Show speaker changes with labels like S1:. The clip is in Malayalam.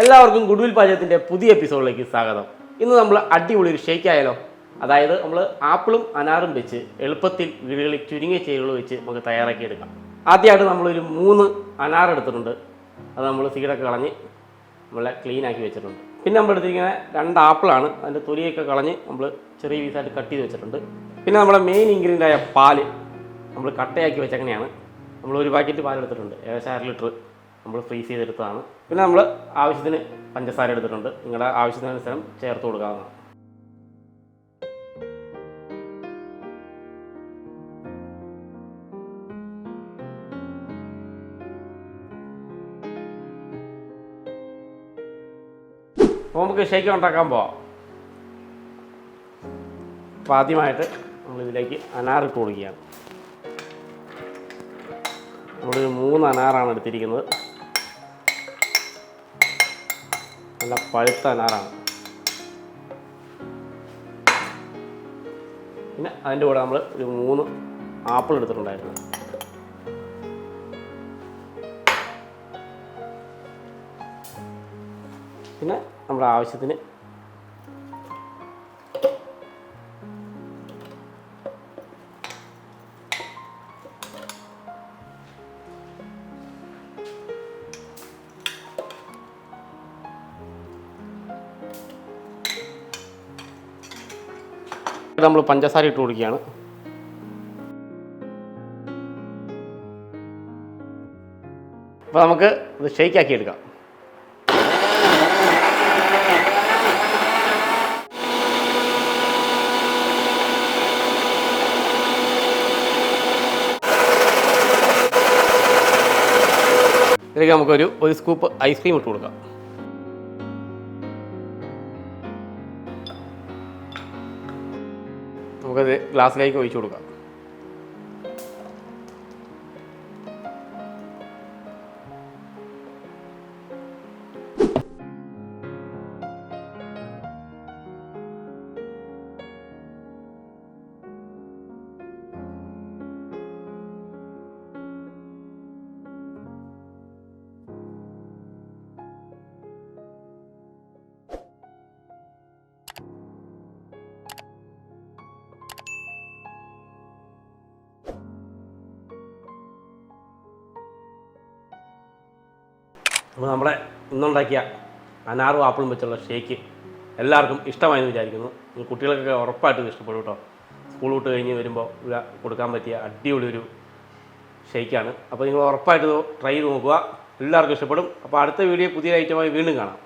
S1: എല്ലാവർക്കും ഗുഡ്വിൽ പാചകത്തിന്റെ പുതിയ എപ്പിസോഡിലേക്ക് സ്വാഗതം. ഇന്ന് നമ്മൾ അടിപൊളി ഒരു ഷേക്ക് ആയാലോ? അതായത് നമ്മൾ ആപ്പിളും അനാറും വെച്ച് എളുപ്പത്തിൽ വീടുകളിൽ ചുരുങ്ങിയ ചേരുവകൾ വെച്ച് നമുക്ക് തയ്യാറാക്കി എടുക്കാം ആദ്യമായിട്ട് നമ്മളൊരു മൂന്ന് അനാർ എടുത്തിട്ടുണ്ട്. അത് നമ്മൾ സീഡൊക്കെ കളഞ്ഞ് നമ്മളെ ക്ലീൻ ആക്കി വെച്ചിട്ടുണ്ട്. പിന്നെ നമ്മൾ എടുത്തിരിക്കുന്ന രണ്ട് ആപ്പിളാണ്. അതിന്റെ തൊലിയൊക്കെ കളഞ്ഞ് നമ്മൾ ചെറിയ പീസായിട്ട് കട്ട് ചെയ്ത് വെച്ചിട്ടുണ്ട്. പിന്നെ നമ്മുടെ മെയിൻ ഇൻഗ്രീഡിയന്റ് ആയ പാൽ നമ്മൾ കട്ടയാക്കി വെച്ചങ്ങനെയാണ്. നമ്മൾ ഒരു പാക്കറ്റ് പാൽ എടുത്തിട്ടുണ്ട് ഏകദേശം അര ലിറ്റർ നമ്മൾ ഫ്രീസ് ചെയ്തെടുത്തതാണ്. പിന്നെ നമ്മൾ ആവശ്യത്തിന് പഞ്ചസാര എടുത്തിട്ടുണ്ട്. നിങ്ങളുടെ ആവശ്യത്തിനനുസരം ചേർത്ത് കൊടുക്കാവുന്നതാണ്. അപ്പോൾ നമുക്ക് ഷേക്ക് ഉണ്ടാക്കാൻ പോവാം. അപ്പോൾ ആദ്യമായിട്ട് നമ്മളിതിലേക്ക് അനാറിട്ട് കൊടുക്കുകയാണ്. നമ്മളൊരു മൂന്ന് അനാറാണ് എടുത്തിരിക്കുന്നത്. നല്ല പഴുത്ത അനാറാണ്. പിന്നെ അതിന്റെ കൂടെ നമ്മൾ ഒരു മൂന്ന് ആപ്പിൾ എടുത്തിട്ടുണ്ടായിരുന്നു. പിന്നെ നമ്മുടെ ആവശ്യത്തിന് നമ്മൾ പഞ്ചസാര ഇട്ട് കൊടുക്കുകയാണ്. അപ്പോൾ നമുക്ക് ഇത് ഷെയ്ക്കാക്കി എടുക്കാം. ഇതിലേക്ക് നമുക്കൊരു ഒരു സ്കൂപ്പ് ഐസ്ക്രീം ഇട്ട് കൊടുക്കാം. നമുക്കത് ഗ്ലാസ്സിലേക്ക് ഒഴിച്ചു കൊടുക്കാം. അപ്പോൾ നമ്മളെ ഇന്നുണ്ടാക്കിയ അനാറും ആപ്പിളും വെച്ചുള്ള ഷേക്ക് എല്ലാവർക്കും ഇഷ്ടമായെന്ന് വിചാരിക്കുന്നു. കുട്ടികൾക്കൊക്കെ ഉറപ്പായിട്ടും ഇഷ്ടപ്പെടും കേട്ടോ. സ്കൂൾ വിട്ട് കഴിഞ്ഞ് വരുമ്പോൾ കൊടുക്കാൻ പറ്റിയ അടിപൊളി ഒരു ഷേക്കാണ്. അപ്പോൾ നിങ്ങൾ ഉറപ്പായിട്ട് ട്രൈ ചെയ്ത് നോക്കുക. എല്ലാവർക്കും ഇഷ്ടപ്പെടും. അപ്പോൾ അടുത്ത വീഡിയോ പുതിയ ഐറ്റമായി വീണ്ടും കാണാം.